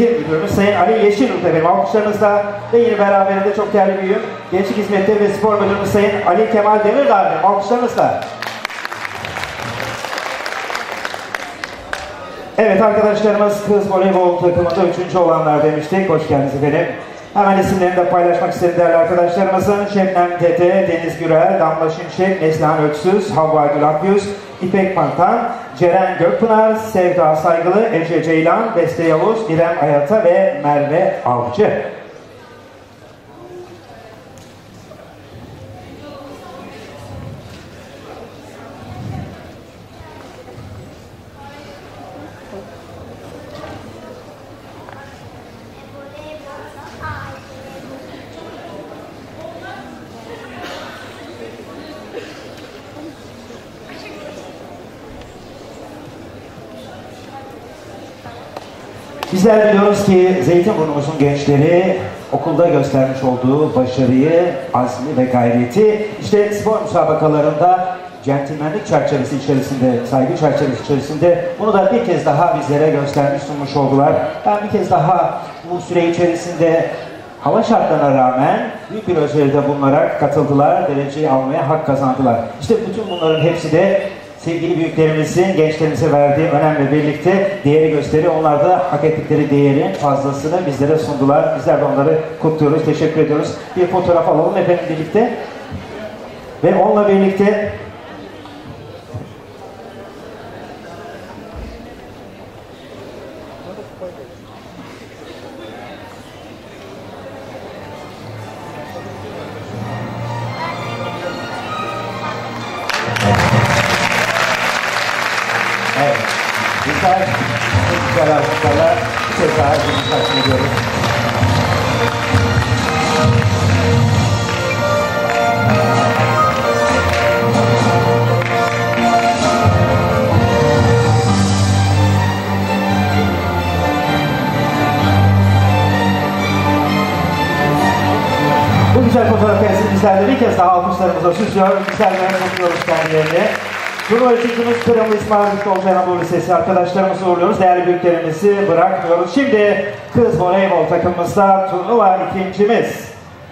Müdürümüz Sayın Ali Yeşilyurt efendim alkışlarınızla ve yine beraberinde çok değerli büyüğüm Gençlik Hizmetleri ve Spor Müdürümüz Sayın Ali Kemal Demirdağ efendim alkışlarınızla. Evet arkadaşlarımız kız voleybol takımında üçüncü olanlar demiştik. Hoş geldiniz efendim. Hemen isimlerini de paylaşmak istedim değerli arkadaşlarımızın. Şebnem Tete, Deniz Gürel, Damla Şimşek, Neslihan Öksüz, Havva Gül Akyüz, İpek Pantan, Ceren Gökpınar, Sevda Saygılı, Ece Ceylan, Beste Yavuz, İrem Ayata ve Merve Avcı. Bizler biliyoruz ki Zeytinburnumuzun gençleri okulda göstermiş olduğu başarıyı, azmi ve gayreti işte spor müsabakalarında centilmenlik çerçevesi içerisinde, saygı çerçevesi içerisinde bunu da bir kez daha bizlere göstermiş sunmuş oldular. Ben bir kez daha bu süre içerisinde hava şartlarına rağmen büyük bir özveride bulunarak katıldılar, dereceyi almaya hak kazandılar. İşte bütün bunların hepsi de sevgili büyüklerimizin gençlerimize verdiği önemle birlikte değeri gösteri. Onlar da hak ettikleri değerin fazlasını bizlere sundular. Bizler de onları kutluyoruz, teşekkür ediyoruz. Bir fotoğraf alalım efendim birlikte. Ve onunla birlikte Güzel, çok güzel alkışlarla bir kez daha hepinizi takdim ediyoruz. Bu güzel fotoğraf karesini bizler de bir kez daha alkışlarımıza süslüyor. Bizler de kutluyoruz kendilerini. Üçüncümüz Kırımlı İsmail Müftü Anadolu Lisesi arkadaşlarımızı uğurluyoruz. Değerli büyüklerimizi bırakmıyoruz. Şimdi kız voleybol takımımızda turnuva ikincimiz.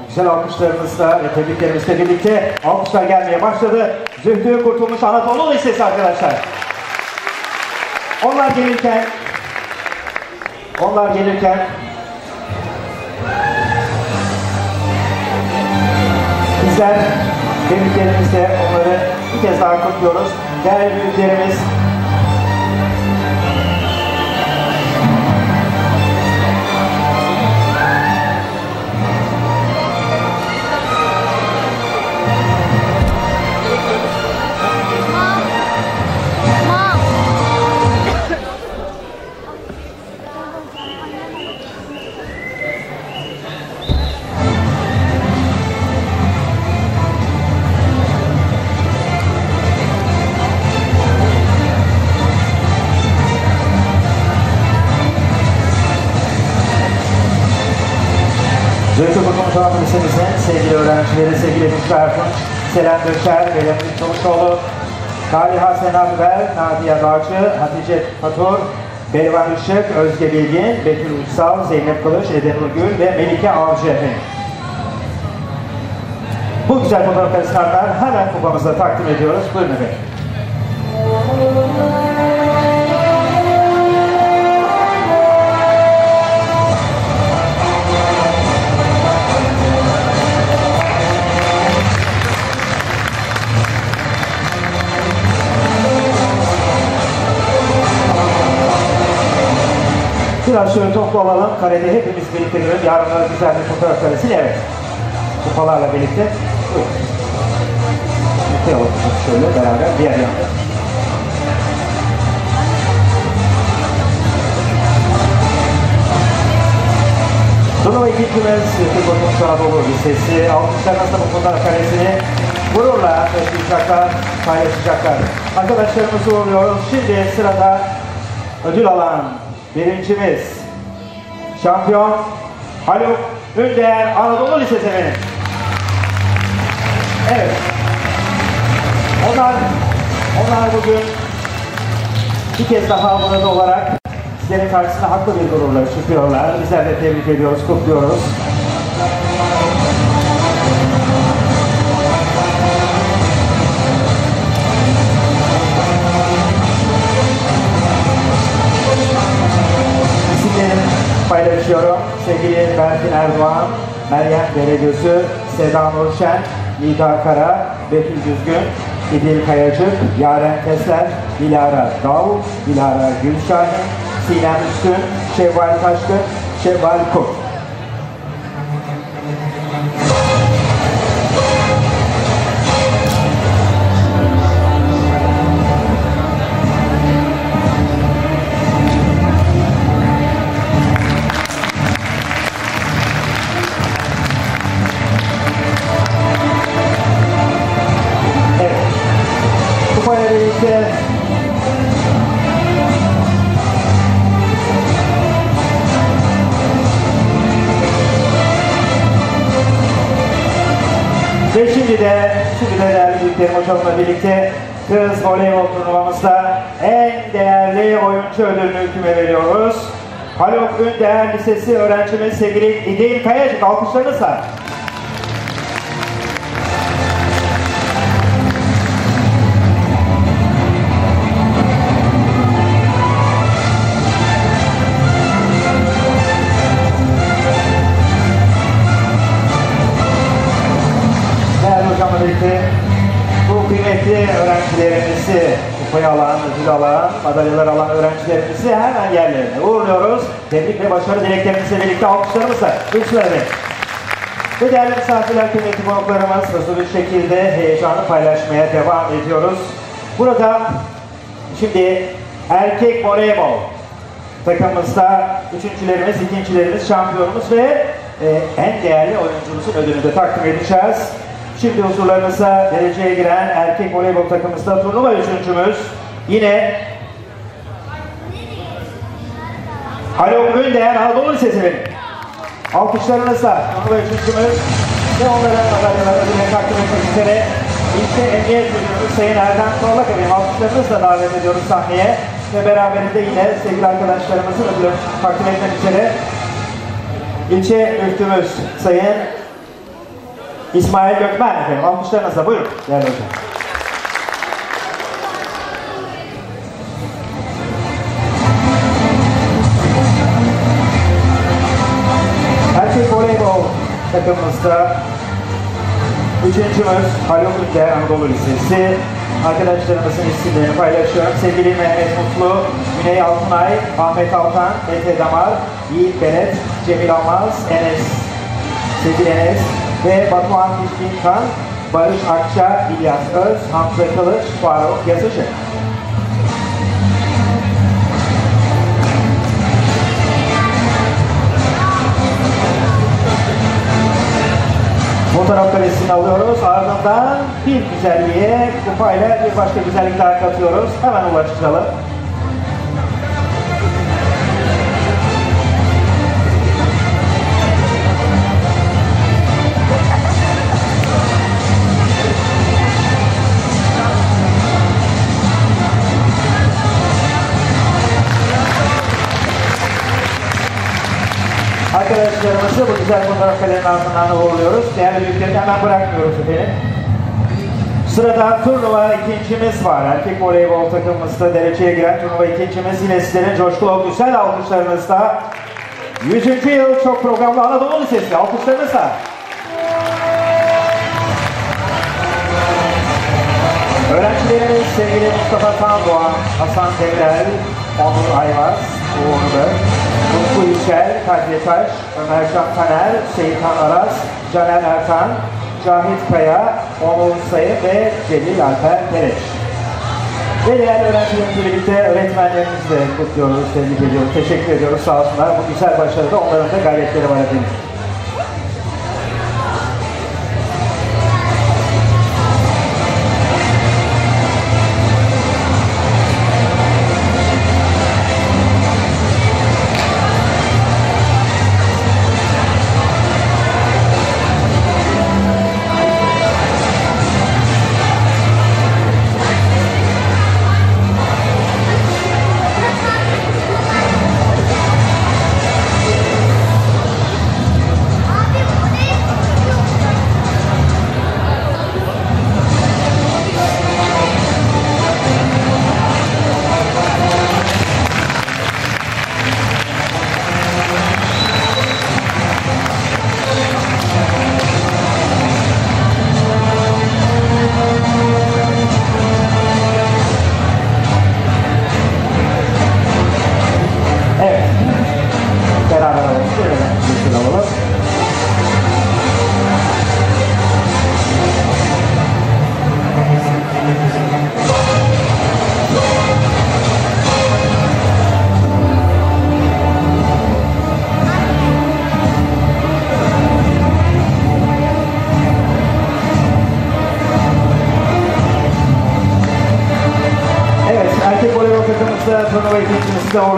Güzel alkışlarımızla ve tebriklerimizle birlikte alkışlar gelmeye başladı. Zühtü Kurtulmuş Anadolu Lisesi arkadaşlar. Onlar gelirken onlar gelirken Bizler büyüklerimizle onları bir kez daha kutluyoruz. Değerli büyüklerimiz Zeytin Kurtulmuş Anadolu Lisemizin sevgili öğrencileri, sevgili Fikri Erkun, Selen Döşer, Velemli Çavuşoğlu, Taliha Sena Biber, Nadia Dağcı, Hatice Fatur, Berivan Işık, Özge Bilgin, Betül Uysal, Zeynep Kılıç, Eden Urgül ve Melike Avcı efendim. Bu güzel fotoğraf karesini ardından hemen kupamıza takdim ediyoruz. Buyurun efendim. Şöyle toplu alalım. Karede hepimiz birlikte görelim. Yarınları güzel bir fotoğraf karesi. Evet. Kupalarla birlikte. Buyurun. Birlikte alalım şöyle beraber diğer yanda. Turnuva Türk Okumuş Anadolu Lisesi. Alkışlarınızla bu fotoğraf karesini gururla taşıyacaklar, paylaşacaklar. Arkadaşlarımızı uğurluyoruz. Şimdi sırada ödül alan birincimiz şampiyon Haluk Ünder Anadolu Lisesi. Evet. Onlar onlar bugün bir kez daha burada olarak sizlerin karşısına haklı bir gururla çıkıyorlar. Bizler de tebrik ediyoruz, kutluyoruz. Paylaşıyorum. Sevgili Berfin Erdoğan, Meryem Deregözü, Seda Nurşen, Nida Kara, Betül Düzgün, İdil Kayacık, Yaren Tesler, Dilara Dal, Dilara Gülşahin, Sinem Üstün, Şevval Taşkın, Şevval Kurt. Ve şimdi de, de değerli büyüklerim hocamla birlikte kız voleybol turnuvamızda en değerli oyuncu ödülünü kime veriyoruz. Haluk Ündeğer Lisesi öğrencimiz sevgili İdil Kayacık alkışlarınızla. Madalyalar alan öğrencilerimizi hemen yerlerine uğurluyoruz. Tebrik ve başarı dileklerimizle birlikte alkışlarımızla. Efendim. Ve değerli misafirler, kıymetli konuklarımız hızlı bir şekilde heyecanı paylaşmaya devam ediyoruz. Burada şimdi erkek voleybol takımımızda üçüncülerimiz, ikincilerimiz, şampiyonumuz ve e, en değerli oyuncumuzun ödülünü de takdim edeceğiz. Şimdi huzurlarınıza dereceye giren erkek voleybol takımımızda turnuva üçüncümüz yine Haluk Ündeğen Anadolu Lisesi benim. Alkışlarınızla turnuva üçüncümüz ve onlara ödülüne takdim etmek üzere İlçe Emniyet Müdürümüz Sayın Erdem Torlak efendim alkışlarınızla davet ediyoruz sahneye ve beraberinde yine sevgili arkadaşlarımızın ödülünü takdim etmek üzere İlçe Müftümüz Sayın İsmail Gökmen efendim alkışlarınızla buyurun değerli hocam. Takımımızda üçüncümüz Haluk Ünder Anadolu Lisesi. Arkadaşlarımızın isimlerini paylaşıyorum. Sevgili Mehmet Mutlu, Güney Altınay, Ahmet Altan, Mete Damar, Yiğit Benet, Cemil Almaz, Enes, sevgili Enes ve Batuhan Dişkinkan, Barış Akça, İlyas Öz, Hamza Kılıç, Faruk Yazıcı. Fotoğraf karesini alıyoruz. Ardından bir güzelliğe kupayla bir başka güzellik daha katıyoruz. Hemen ulaşalım. Arkadaşlarımızı bu güzel fotoğraf kaleminin ardından uğurluyoruz. Değerli büyüklerini hemen bırakmıyoruz efendim. Sırada turnuva ikincimiz var. Erkek voleybol takımımızda dereceye giren turnuva ikincimiz yine sizlerin coşkulu güzel alkışlarınızla 100. yıl çok programlı Anadolu Lisesi alkışlarınızla. Öğrencilerimiz sevgili Mustafa Tandoğan, Hasan Demirel, Onur Ayvaz, Uğur Bey, Utku Yüksel, Kadri Taş, Ömer Can Taner, Şeytan Aras, Caner Ertan, Cahit Kaya, Onur Sayın ve Celil Alper Tereş. Ve değerli öğrencilerimizle birlikte öğretmenlerimizi de kutluyoruz, tebrik ediyoruz, teşekkür ediyoruz sağ olsunlar. Bu güzel başarıda onların da gayretleri var efendim.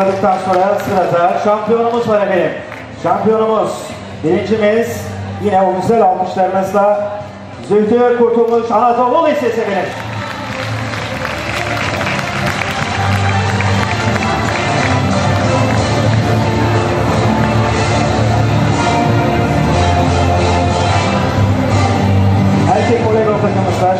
Uğurladıktan sonra sırada şampiyonumuz var efendim. Şampiyonumuz, birincimiz yine o güzel alkışlarınızla Zühtü Kurtulmuş Anadolu Lisesi efendim.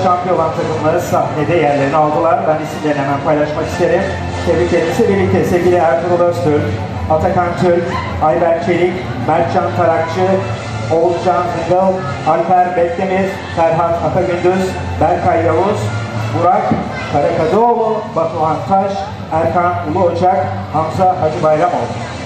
Şampiyon olan takımları sahnede yerlerini aldılar. Ben isimlerini hemen paylaşmak isterim. Tebriklerimizi birlikte sevgili Ertuğrul Öztürk, Atakan Türk, Ayber Çelik, Mertcan Tarakçı, Oğuzcan Zıngıl, Alper Bekdemir, Ferhat Akagündüz, Berkay Yavuz, Burak Karakadıoğlu, Batuhan Taş, Erkan Ulu Ocak, Hamza Hacı Bayramoğlu.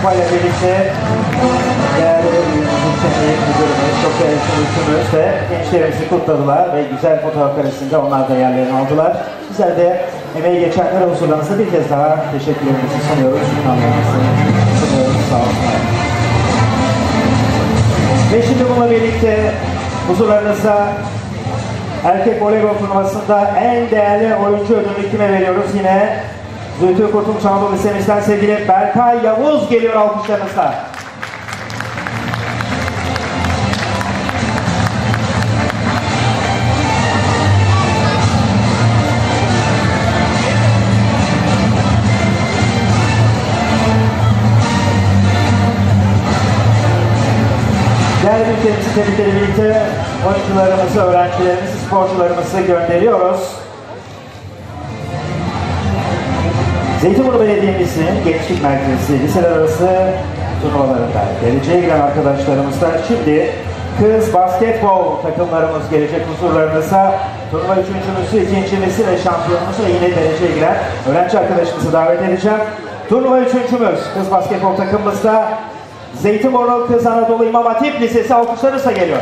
Kupayla birlikte değerli müdürümüz, çok değerli sınıfımız ve gençlerimizi kutladılar ve güzel fotoğraf karesinde onlar da yerlerini aldılar. Bizler de emeği geçenlere huzurlarınızda bir kez daha teşekkürlerimizi sunuyoruz. İnanlarımızı sunuyoruz. Sağ olsunlar. Ve şimdi bununla birlikte huzurlarınızda erkek voleybol turnuvasında en değerli oyuncu ödülünü kime veriyoruz? Yine Zühtü Kurtuluş Anadolu Lisemizden sevgili Berkay Yavuz geliyor alkışlarınızla. Değerli tebrikleri birlikte oyuncularımızı, öğrencilerimizi, sporcularımızı gönderiyoruz. Zeytinburnu Belediye'mizin Gençlik Merkezi liseler arası turnuvalarında geleceğe giren arkadaşlarımızla şimdi kız basketbol takımlarımız gelecek huzurlarınıza. Turnuva üçüncümüzü, ikincimizi ve şampiyonumuzu ve yine dereceye giren öğrenci arkadaşımızı davet edeceğim. Turnuva üçüncümüz kız basketbol takımımızda Zeytinburnu Kız Anadolu İmam Hatip Lisesi alkışlarınızla geliyor.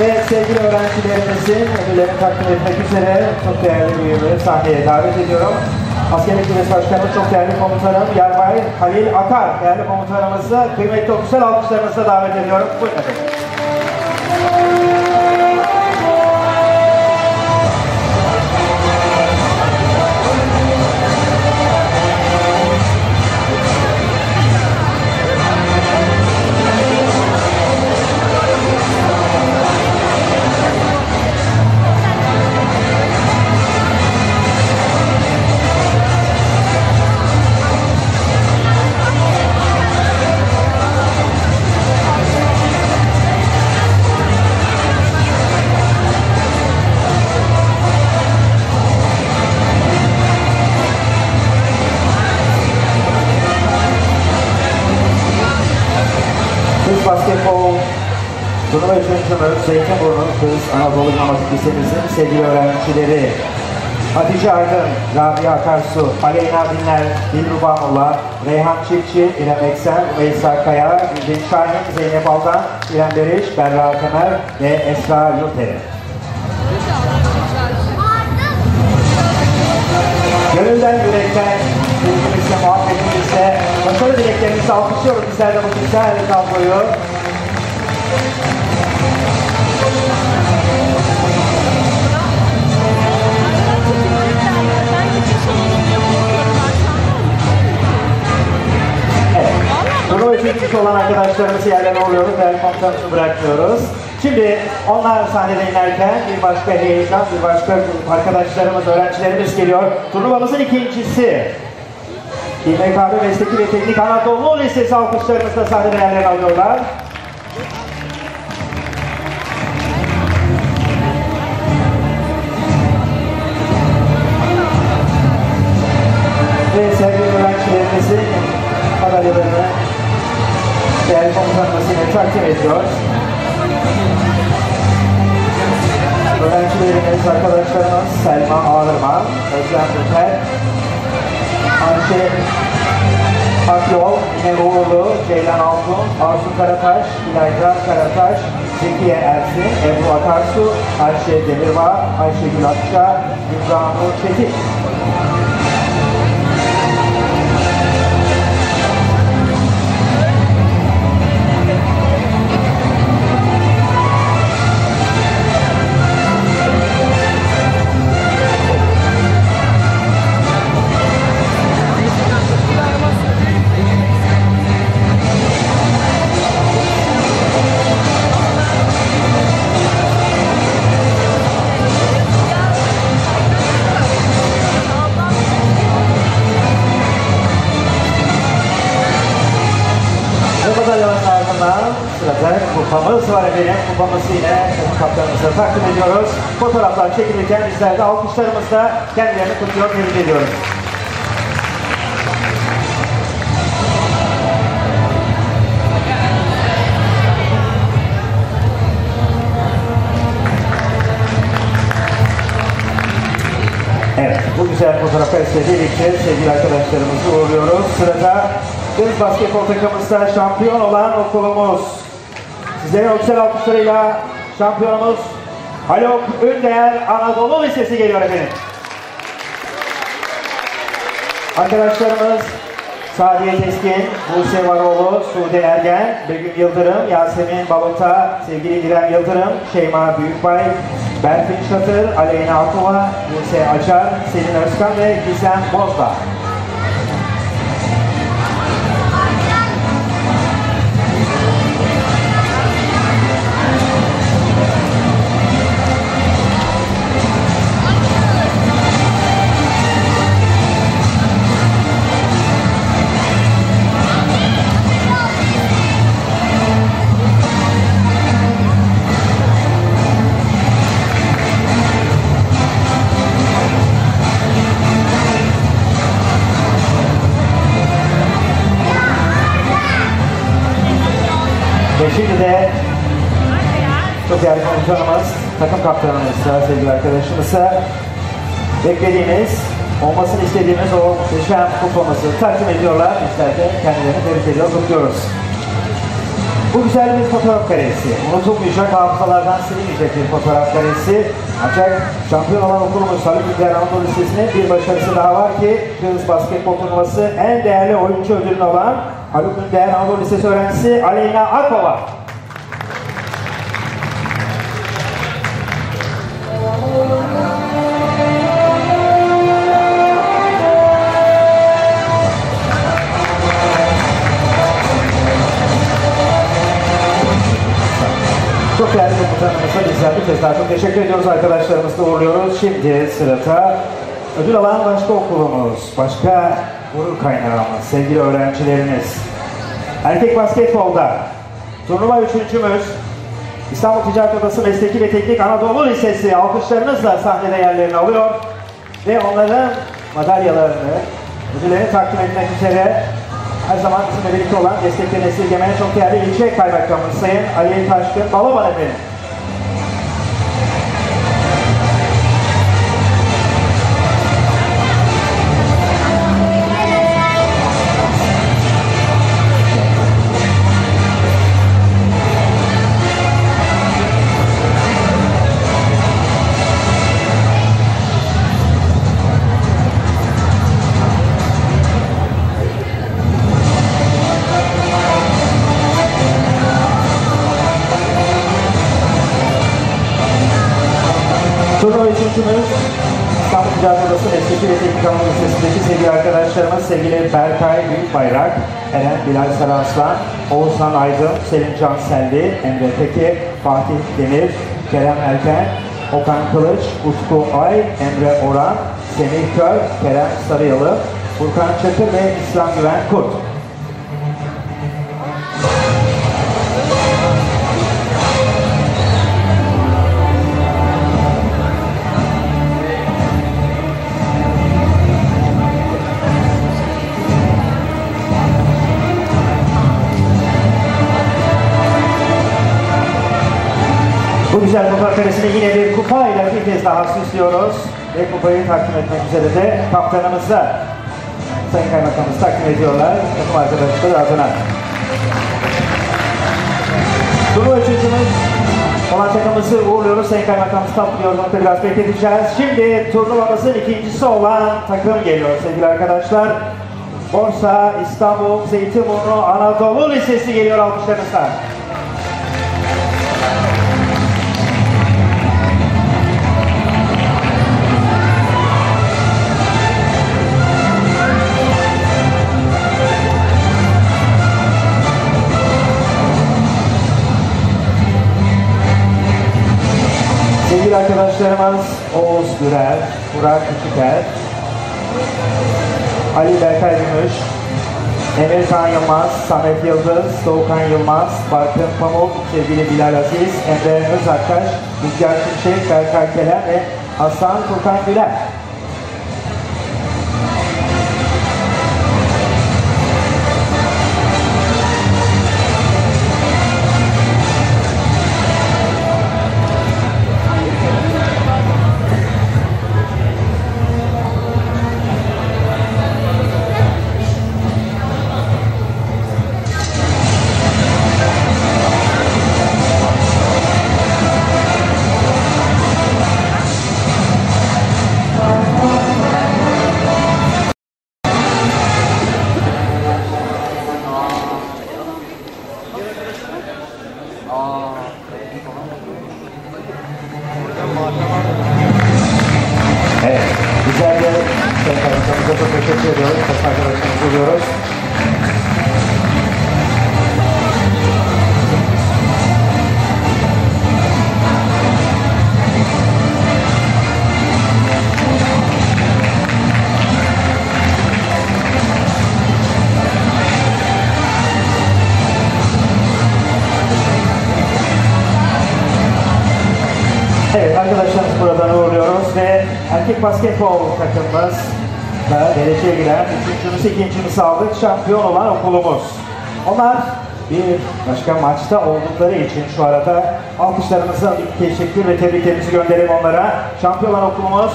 Ve sevgili öğrencilerimizin ödüllerini takdim etmek üzere çok değerli büyüğümü sahneye davet ediyorum. Askerlik Kulesi Başkanımız çok değerli komutanım Yarbay Halil Akar, değerli komutanımızı kıymetli ofisel alkışlarınızla davet ediyorum. Buyurun. Üçüncümüz Zeytinburnu Kız Anadolu İmam Hatip Lisemizin sevgili öğrencileri Hatice Aydın, Rabia Akarsu, Aleyna Dinler, Dilruba Molla, Reyhan Çiftçi, İrem Eksen, Veysel Kaya, Gülden Şahin, Zeynep Aldan, İrem Beriş, Berra Kemer ve Esra Yurteri. Gönülden yürekten sevgimizle, muhabbetimizle, başarı dileklerimizi alkışlıyoruz bizler de bu güzel tabloyu. Üçüncüsü olan arkadaşlarımız yerlerine oluyoruz ve komutanımızı bırakmıyoruz. Şimdi onlar sahnede inerken bir başka heyecan, bir başka arkadaşlarımız, öğrencilerimiz geliyor. Turnuvamızın ikincisi. İMKB Mesleki ve Teknik Anadolu Lisesi alkışlarımızla sahnede yerlerini alıyorlar. Komutanımız yine takdim ediyor. Öğrencilerimiz, arkadaşlarımız Selma Ağırman, Özlem Büker, Ayşe Akyol, Mine Uğurlu, Ceylan Altun, Arzu Karataş, İlayda Karataş, Zekiye Ersin, Ebru Akarsu, Ayşe Demirbağ, Ayşegül Akça, İmranur Çetin. Fotoğraflar çekilirken bizler de alkışlarımızla kendilerini kutluyor, tebrik ediyoruz. Evet, bu güzel fotoğraf karesiyle birlikte sevgili arkadaşlarımızı uğurluyoruz. Sırada deniz basketbol takımımızda şampiyon olan okulumuz. Sizlerin öksel alkışlarıyla şampiyonumuz Haluk Ünder Anadolu Lisesi geliyor efendim. Arkadaşlarımız Sadiye Keskin, Buse Varoğlu, Sude Ergen, Begüm Yıldırım, Yasemin Balota, sevgili İrem Yıldırım, Şeyma Büyükbay, Berfin Şatır, Aleyna Akova, Buse Açar, Selin Özkan ve Gizem Bozdağ. Takım kaptanımızsa, sevgili arkadaşımızsa beklediğimiz, olmasını istediğimiz o muhteşem kupamızı takdim ediyorlar. Bizler de kendilerini tebrik ediyor, kutluyoruz. Bu güzel bir fotoğraf karesi. Unutulmayacak, hafızalardan silinmeyecek bir fotoğraf karesi. Ancak şampiyon olan okulumuz Haluk İlker Anadolu Lisesi'nin bir başarısı daha var ki Kız Basketbol Turnuvası en değerli oyuncu ödülünü alan Haluk İlker Anadolu Lisesi öğrencisi Aleyna Akova. Değerli komutanımıza bizler bir kez daha çok teşekkür ediyoruz arkadaşlarımızla uğurluyoruz. Şimdi sırada ödül alan başka okulumuz, başka gurur kaynağımız, sevgili öğrencilerimiz. Erkek basketbolda turnuva üçüncümüz İstanbul Ticaret Odası Mesleki ve Teknik Anadolu Lisesi alkışlarınızla sahnede yerlerini alıyor ve onların madalyalarını, ödüllerini takdim etmek üzere her zaman bizimle birlikte olan desteklerini esirgemeyen çok değerli ilçe kaymakamımız Sayın Ali Taşkın Balaban efendim. Mesleki ve Teknik Anadolu Lisesi'ndeki sevgili arkadaşlarımız sevgili Berkay Büyükbayrak, Eren Bilal Saranslan, Oğuzhan Aydın, Selim Can Selvi, Emre Peki, Fatih Demir, Kerem Erken, Okan Kılıç, Utku Ay, Emre Oran, Semih Köy, Kerem Sarıyalı, Furkan Çakır ve İslam Güven Kurt. Bu güzel kupa karesini yine bir kupa ile bir kez daha süslüyoruz. Ve kupayı takdim etmek üzere de kaptanımızla Sayın Kaymakamımız takdim ediyorlar. Takım arkadaşları adına. Turnuva üçüncümüz olan takımımızı uğurluyoruz. Sayın Kaymakamımız tatlıyor. Onu biraz bekleteceğiz. Şimdi turnuvamızın ikincisi olan takım geliyor sevgili arkadaşlar. Borsa İstanbul Zeytinburnu Anadolu Lisesi geliyor alkışlarınızla. Sevgili arkadaşlarımız Oğuz Gürer, Burak Küçüker, Ali Berkay Gümüş, Emir Kan Yılmaz, Samet Yıldız, Doğukan Yılmaz, Barkın Pamuk, sevgili Bilal Aziz, Emre Özaktaş, Rüzgar Şimşek, Berkay Kelen ve Hasan Furkan Güler. Erkek basketbol takımımız da dereceye giren üçüncümüz ikincimizi aldık şampiyon olan okulumuz. Onlar bir başka maçta oldukları için şu arada alkışlarımıza bir teşekkür ve tebriklerimizi gönderelim onlara. Şampiyon olan okulumuz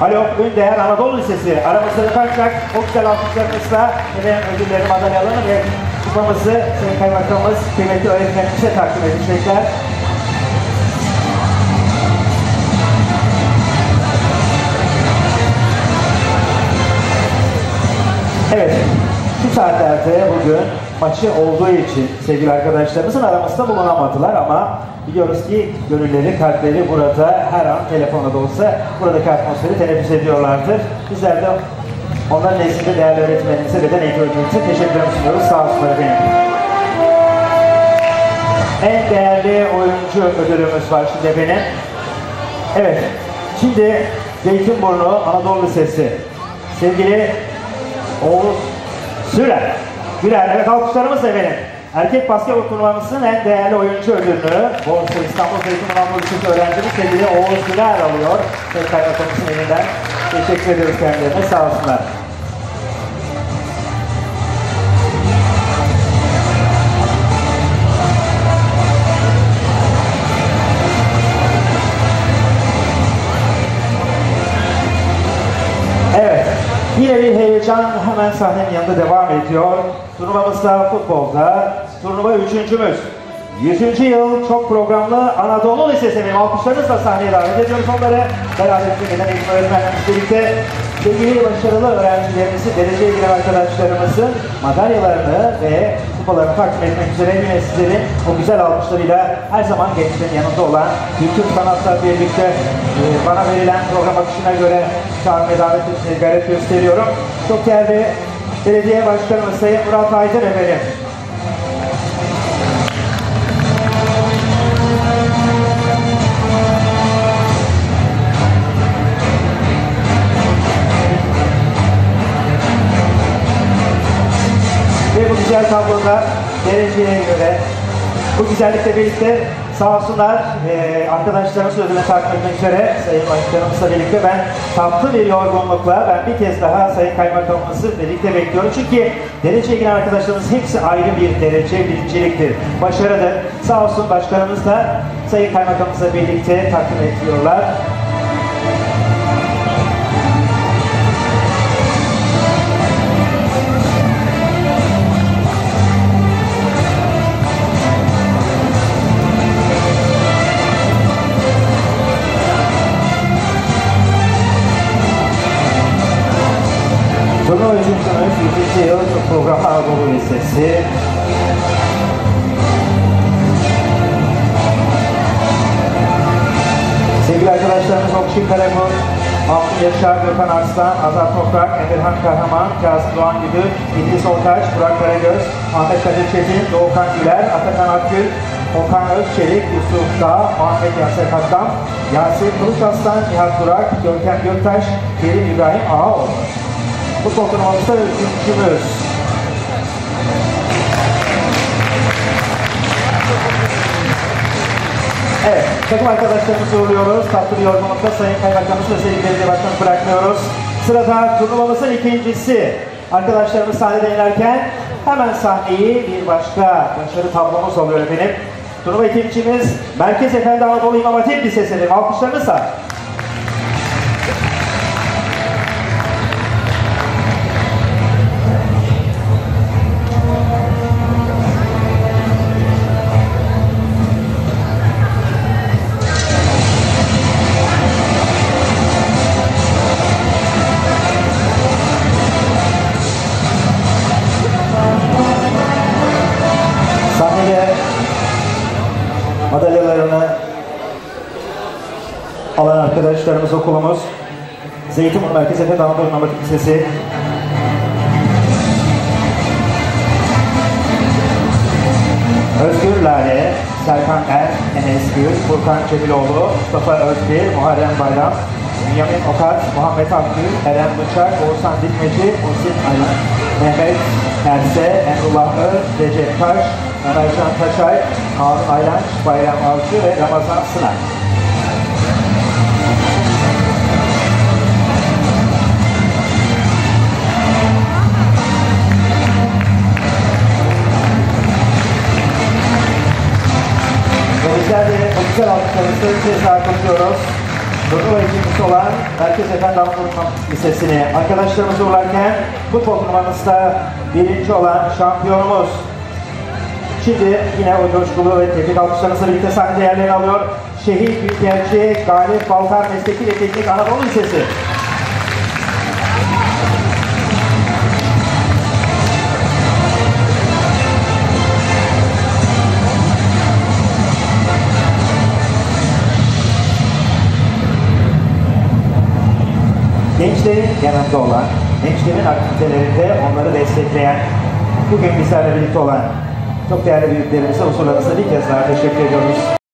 Haluk Ündeğer Anadolu Lisesi aramızda yaparsak o güzel alkışlarımızla ve ödülleri madalyalarını ve kupamızı Sayın Kaymakamımız kıymetli öğretmenimize takdim edecekler. Bugün maçı olduğu için sevgili arkadaşlarımızın aramızda bulunamadılar ama biliyoruz ki gönülleri, kalpleri burada her an telefonla da olsa buradaki atmosferi teneffüs ediyorlardır. Bizler de onların nezdinde değerli öğretmenimize ve de eğitim öğretmenimize teşekkürlerimi sunuyoruz. Sağ olsunlar efendim. En değerli oyuncu ödülümüz var şimdi efendim. Evet, şimdi Zeytinburnu Anadolu Lisesi. Sevgili Oğuz Sürer. Sürer, evet alkışlarımız efendim. Erkek basketbol turnuvamızın en değerli oyuncu ödülünü Borsa İstanbul Zeytin Anadolu Lisesi öğrencimiz sevgili Oğuz Sürer alıyor. Sayın Kaymakamımızın elinden. Teşekkür ediyoruz kendilerine. Sağ olsunlar. Evet. Yine bir heyecan hemen sahnenin yanında devam ediyor. Turnuvamızda futbolda turnuva üçüncümüz. 100. yıl çok programlı Anadolu Lisesi'nin alkışlarınızla sahneye davet ediyoruz onları. Beraberinde gelen eğitim öğretmenlerimizle birlikte sevgili başarılı öğrencilerimizi, dereceye giren arkadaşlarımızın madalyalarını ve kupalarını takdim etmek üzere yine sizlerin o güzel alkışlarıyla her zaman gençlerin yanında olan kültür sanatla birlikte e, bana verilen program akışına göre çağırmaya davet etmeye gayret gösteriyorum. Çok değerli belediye başkanımız Sayın Murat Aydın efendim. Güzel tabloda dereceye göre bu güzellikle birlikte sağ olsunlar e, arkadaşlarımız ödülünü takip etmek üzere Sayın Başkanımızla birlikte ben tatlı bir yorgunlukla ben bir kez daha Sayın Kaymakamımızı birlikte bekliyorum. Çünkü dereceye giren arkadaşlarımız hepsi ayrı bir derece, birinciliktir, başarıdır. Sağ olsun başkanımız da Sayın Kaymakamımızla birlikte takdim ediyorlar. Üçüncümüz 100. yıl program Anadolu Lisesi. Sevgili arkadaşlarımız Okşin Karagül, Altın Yaşar, Gökhan Arslan, Azat Toprak, Emirhan Kahraman, Kazım Doğan Güdü, İdris Oltaç, Burak Karagöz, Ahmet Kadir Çetin, Doğukan Güler, Atakan Akgül, Okan Özçelik, Yusuf Dağ, Ahmet Yaser Kattan, Yasin Kılıç Aslan, Nihat Burak, Görkem Göktaş, Kerim İbrahim Ağaoğlu. Bu turnuvamızda üçüncümüz. Evet, takım arkadaşlarımızı uğurluyoruz. Tatlı bir yorgunlukta Sayın Kaymakamımız ve Sayın Belediye Başkanımızı bırakmıyoruz. Sırada turnuvamızın ikincisi. Arkadaşlarımız sahnede inerken hemen sahneyi bir başka başarı tablomuz oluyor efendim. Turnuva ikincimiz Merkez Efendi Anadolu İmam Hatip Lisesi'nin alkışlarınızla arkadaşlarımız okulumuz Zeytinburnu Merkez Efendi Anadolu İmam Hatip Lisesi Özgür Lale, Serkan Er, Enes Gül, Furkan Cemiloğlu, Mustafa Özbir, Muharrem Bayram, Bünyamin Okat, Muhammed Akgül, Eren Bıçak, Oğuzhan Dikmeci, Muhsin Aylan, Mehmet Erse, Emrullah Öz, Recep Taş, Ömercan Taşay, Harun Aylanç, Bayram Avcı ve Ramazan Sınar. Kez daha kutluyoruz. Turnuva ikincisi olan Merkez Efendi Anadolu Lisesi'ni arkadaşlarımızı uğurlarken futbol turnuvamızda birinci olan şampiyonumuz Şimdi yine o coşkulu ve tebrik alkışlarınızla birlikte sahnede yerlerini alıyor. Şehit Büyükelçi Galip Baltar Mesleki ve Teknik Anadolu Lisesi. Gençlerin yanında olan, gençlerin aktivitelerinde onları destekleyen, bugün bizlerle birlikte olan çok değerli büyüklerimize huzurlarınızda bir kez daha teşekkür ediyoruz.